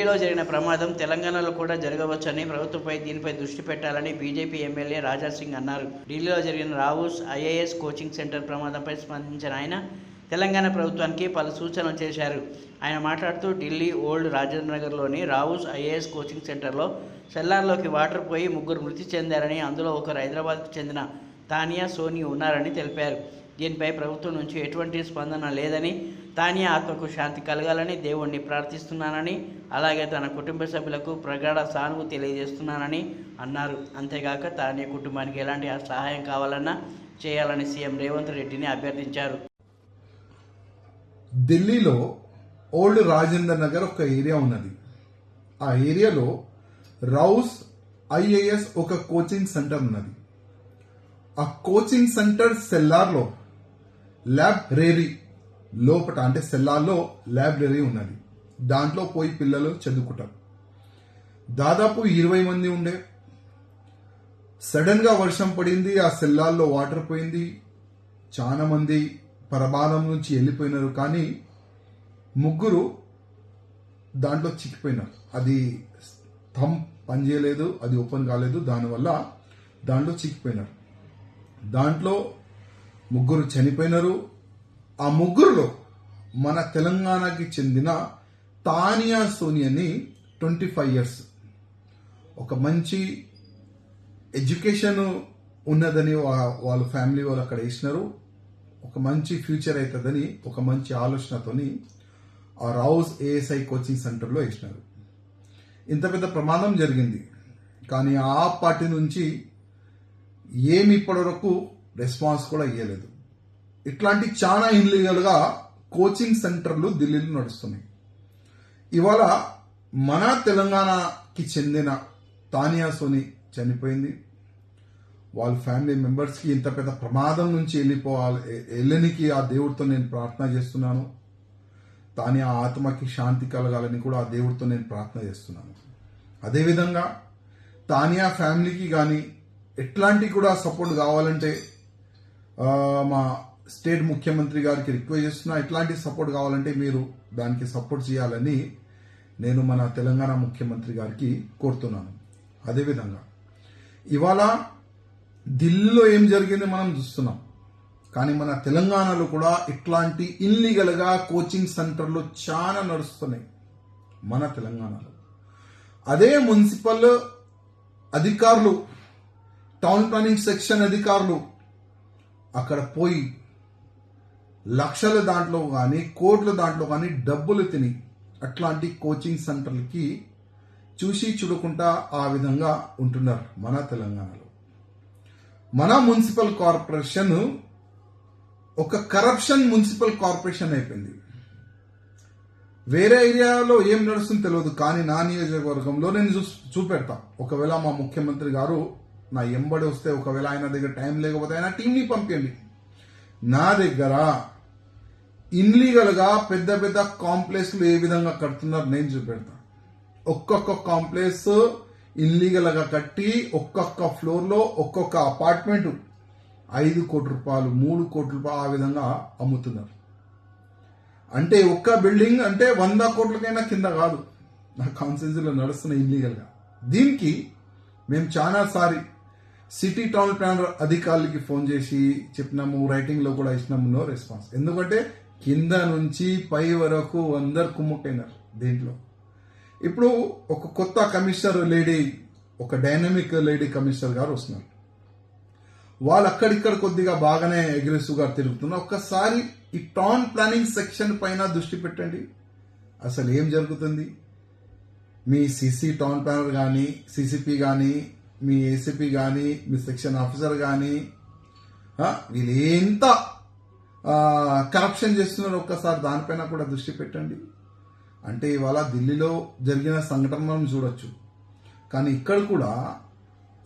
ఢిల్లీలో జరిగిన ప్రమాదం తెలంగాణలో కూడా జరగవచ్చని ప్రభుత్వంపై దీనిపై దృష్టి పెట్టాలని బీజేపీ ఎమ్మెల్యే రాజా సింగ్ అన్నారు. ఢిల్లీలో జరిగిన రావుస్ ఐఏఎస్ కోచింగ్ సెంటర్ ప్రమాదంపై స్పందించిన ఆయన తెలంగాణ ప్రభుత్వానికి పలు సూచనలు చేశారు. ఆయన మాట్లాడుతూ ఢిల్లీ ఓల్డ్ రాజేంద్ర నగర్లోని రావుస్ ఐఏఎస్ కోచింగ్ సెంటర్లో సెల్లార్లోకి వాటర్ పోయి ముగ్గురు మృతి చెందారని అందులో ఒకరు హైదరాబాద్కు చెందిన తానియా సోని ఉన్నారని తెలిపారు. దీనిపై ప్రభుత్వం నుంచి ఎటువంటి స్పందన లేదని తానే ఆత్మకు శాంతి కలగాలని దేవుణ్ణి ప్రార్థిస్తున్నానని అలాగే తన కుటుంబ సభ్యులకు ప్రగాఢ సానుభూతి తెలియజేస్తున్నానని అన్నారు. అంతేగాక తానియా కుటుంబానికి ఎలాంటి సహాయం కావాలన్నా చేయాలని సీఎం రేవంత్ రెడ్డిని అభ్యర్థించారు. ఢిల్లీలో ఓల్డ్ రాజేందర్ నగర్ ఒక ఏరియా ఉన్నది. ఆ ఏరియాలో రౌస్ ఐఏఎస్ ఒక కోచింగ్ సెంటర్ ఉన్నది. ఆ కోచింగ్ సెంటర్ సెల్లార్లో ల్యాబ్రరీ లోపట అంటే సెల్లాల్లో ల్యాబ్రరీ ఉన్నది. దాంట్లో పోయి పిల్లలు చదువుకుంటారు. దాదాపు ఇరవై మంది ఉండే. సడన్గా వర్షం పడింది ఆ సెల్లాల్లో వాటర్ పోయింది. చాలా మంది పరమాణం నుంచి వెళ్ళిపోయినారు కానీ ముగ్గురు దాంట్లో చిక్కిపోయినారు. అది థమ్ పనిచేయలేదు అది ఓపెన్ కాలేదు దానివల్ల దాంట్లో చిక్కిపోయినారు. దాంట్లో ముగ్గురు చనిపోయినారు. ఆ ముగ్గురులో మన తెలంగాణకి చెందిన తానియా సోని అని ట్వంటీ ఫైవ్ ఇయర్స్. ఒక మంచి ఎడ్యుకేషన్ ఉన్నదని వాళ్ళ ఫ్యామిలీ వాళ్ళు అక్కడ వేసినారు. ఒక మంచి ఫ్యూచర్ అవుతుందని ఒక మంచి ఆలోచనతోని ఆ రావుస్ ఏఎస్ఐ కోచింగ్ సెంటర్లో వేసినారు. ఇంత పెద్ద ప్రమాదం జరిగింది. కానీ ఆ పార్టీ నుంచి ఏమి ఇప్పటివరకు రెస్పాన్స్ కూడా ఇవ్వలేదు ఇట్లాంటి చాలా ఇన్లీగల్గా కోచింగ్ సెంటర్లు ఢిల్లీలో నడుస్తున్నాయి. ఇవాళ మన తెలంగాణకి చెందిన తానియా సోని చనిపోయింది. వాళ్ళ ఫ్యామిలీ మెంబర్స్కి ఇంత పెద్ద ప్రమాదం నుంచి వెళ్ళిపోవాలి వెళ్ళనికి ఆ దేవుడితో నేను ప్రార్థన చేస్తున్నాను. తాని ఆ ఆత్మకి శాంతి కలగాలని కూడా ఆ దేవుడితో నేను ప్రార్థన చేస్తున్నాను. అదేవిధంగా తానియా ఫ్యామిలీకి కానీ ఎట్లాంటి కూడా సపోర్ట్ కావాలంటే మా స్టేట్ ముఖ్యమంత్రి గారికి రిక్వెస్ట్ చేస్తున్నా ఇట్లాంటి సపోర్ట్ కావాలంటే మీరు దానికి సపోర్ట్ చేయాలని నేను మన తెలంగాణ ముఖ్యమంత్రి గారికి కోరుతున్నాను. అదేవిధంగా ఇవాళ ఢిల్లీలో ఏం జరిగింది మనం చూస్తున్నాం. కానీ మన తెలంగాణలో కూడా ఇట్లాంటి ఇల్లీగల్గా కోచింగ్ సెంటర్లు చాలా నడుస్తున్నాయి మన తెలంగాణలో. అదే మున్సిపల్ అధికారులు టౌన్ ప్లానింగ్ సెక్షన్ అధికారులు అక్కడ పోయి లక్షల దాంట్లో కానీ కోట్ల దాంట్లో కానీ డబ్బులు తిని అట్లాంటి కోచింగ్ సెంటర్లకి చూసి చూడకుండా ఆ విధంగా ఉంటున్నారు మన తెలంగాణలో. మన మున్సిపల్ కార్పొరేషన్ ఒక కరప్షన్ మున్సిపల్ కార్పొరేషన్ అయిపోయింది. వేరే ఏరియాలో ఏం నడుస్తుందో తెలియదు కానీ నా నియోజకవర్గంలో నేను చూ చూపెడతా. ఒకవేళ మా ముఖ్యమంత్రి గారు నా ఎంబడి వస్తే ఒకవేళ ఆయన దగ్గర టైం లేకపోతే ఆయన టీంని పంపించండి నా దగ్గర ఇన్లీగల్గా పెద్ద పెద్ద కాంప్లెక్స్లు ఏ విధంగా కడుతున్నారు నేను చూపెడతా. ఒక్కొక్క కాంప్లెక్స్ ఇన్లీగల్గా కట్టి ఒక్కొక్క ఫ్లోర్లో ఒక్కొక్క అపార్ట్మెంట్ ఐదు కోట్ల రూపాయలు మూడు కోట్ల రూపాయలు ఆ విధంగా అమ్ముతున్నారు. అంటే ఒక్క బిల్డింగ్ అంటే వంద కోట్లకైనా కింద కాదు. నా కాన్స్టిట్యూన్సీలో నడుస్తున్న ఇల్లీగల్గా దీనికి మేము చాలాసారి సిటీ టౌన్ ప్లానర్ అధికారులకి ఫోన్ చేసి చెప్పినాము రైటింగ్లో కూడా ఇచ్చినాము నో రెస్పాన్స్ ఎందుకంటే కింద నుంచి పై వరకు అందరు కుమ్ముకైనారు దీంట్లో. ఇప్పుడు ఒక కొత్త కమిషనర్ లేడీ ఒక డైనమిక్ లేడీ కమిషనర్ గారు వస్తున్నారు. వాళ్ళు అక్కడిక్కడ కొద్దిగా బాగానే అగ్రెసివ్గా తిరుగుతున్నారు ఒక్కసారి ఈ టౌన్ ప్లానింగ్ సెక్షన్ పైన దృష్టి పెట్టండి. అసలు ఏం జరుగుతుంది? మీ సిసి టౌన్ ప్లానర్ కానీ సిసిపి కానీ మీ ఏసీపీ కానీ మీ సెక్షన్ ఆఫీసర్ కానీ వీళ్ళు ఎంత కరప్షన్ చేస్తున్నారో ఒక్కసారి దానిపైన కూడా దృష్టి పెట్టండి. అంటే ఇవాళ ఢిల్లీలో జరిగిన సంఘటనలను చూడొచ్చు. కానీ ఇక్కడ కూడా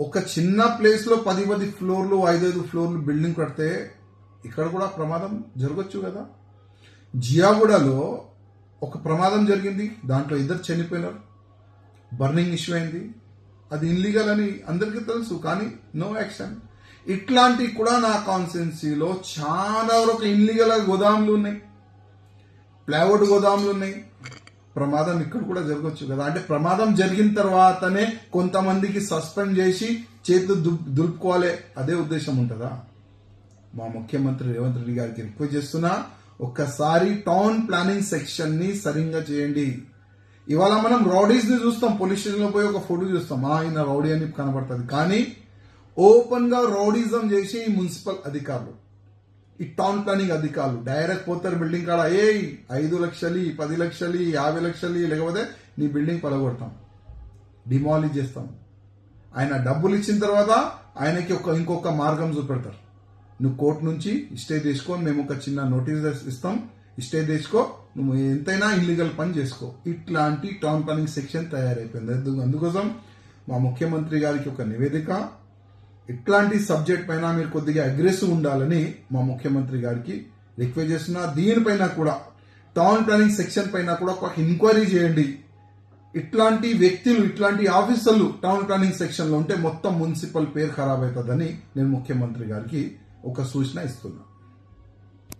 ఒక చిన్న ప్లేస్లో పది పది ఫ్లోర్లు ఐదైదు ఫ్లోర్లు బిల్డింగ్ కడితే ఇక్కడ కూడా ప్రమాదం జరగచ్చు కదా. జియాగూడలో ఒక ప్రమాదం జరిగింది. దాంట్లో ఇద్దరు చనిపోయినారు. బర్నింగ్ ఇష్యూ అయింది. అది ఇన్లీగల్ అని అందరికీ తెలుసు కానీ నో యాక్షన్ ఇట్లాంటివి కూడా నా కాన్స్టిట్యున్సీలో చాలా వరకు ఇన్లీగల్ గోదాములు ఉన్నాయి. ప్లైవుడ్ గోదాములు ఉన్నాయి. ప్రమాదం ఇక్కడ కూడా జరగవచ్చు కదా. అంటే ప్రమాదం జరిగిన తర్వాతనే కొంతమందికి సస్పెండ్ చేసి చేతులు దుల్- దులుపుకోవాలి. అదే ఉద్దేశం ఉంటుందా? మా ముఖ్యమంత్రి రేవంత్ రెడ్డి గారికి రిక్వెస్ట్ చేస్తున్నా ఒక్కసారి టౌన్ ప్లానింగ్ సెక్షన్ని సరిగ్గా చేయండి. ఇవాళ మనం రౌడీస్ని చూస్తాం పోలీస్ స్టేషన్లో పోయి ఒక ఫోటో చూస్తాం. ఆ ఆయన రౌడీ అని కనబడుతుంది. కానీ ఓపెన్గా రౌడీజం చేసి ఈ మున్సిపల్ అధికారులు ఈ టౌన్ ప్లానింగ్ అధికారులు డైరెక్ట్ పోతారు బిల్డింగ్ కాడ. ఏ ఐదు లక్షలు పది లక్షలు యాభై లక్షలు లేకపోతే నీ బిల్డింగ్ పలగొడతాం డిమాలిజ్ చేస్తాం. ఆయన డబ్బులు ఇచ్చిన తర్వాత ఆయనకి ఒక ఇంకొక మార్గం చూపెడతారు. నువ్వు కోర్టు నుంచి స్టే తెచ్చుకో మేము ఒక చిన్న నోటీస్ ఇస్తాం. స్టే తీసుకో నువ్వు ఎంతైనా ఇల్లీగల్ పని చేసుకో. ఇట్లాంటి టౌన్ ప్లానింగ్ సెక్షన్ తయారైపోయింది. అందుకోసం మా ముఖ్యమంత్రి గారికి ఒక నివేదిక. ఇట్లాంటి సబ్జెక్ట్ పైన మీరు కొద్దిగా అగ్రెసివ్ ఉండాలని మా ముఖ్యమంత్రి గారికి రిక్వెస్ట్ చేస్తున్నా. దీనిపైన కూడా టౌన్ ప్లానింగ్ సెక్షన్ పైన కూడా ఒక ఎంక్వైరీ చేయండి. ఇట్లాంటి వ్యక్తులు ఇట్లాంటి ఆఫీసర్లు టౌన్ ప్లానింగ్ సెక్షన్లో ఉంటే మొత్తం మున్సిపల్ పేరు ఖరాబ్ అవుతుందని నేను ముఖ్యమంత్రి గారికి ఒక సూచన ఇస్తున్నా.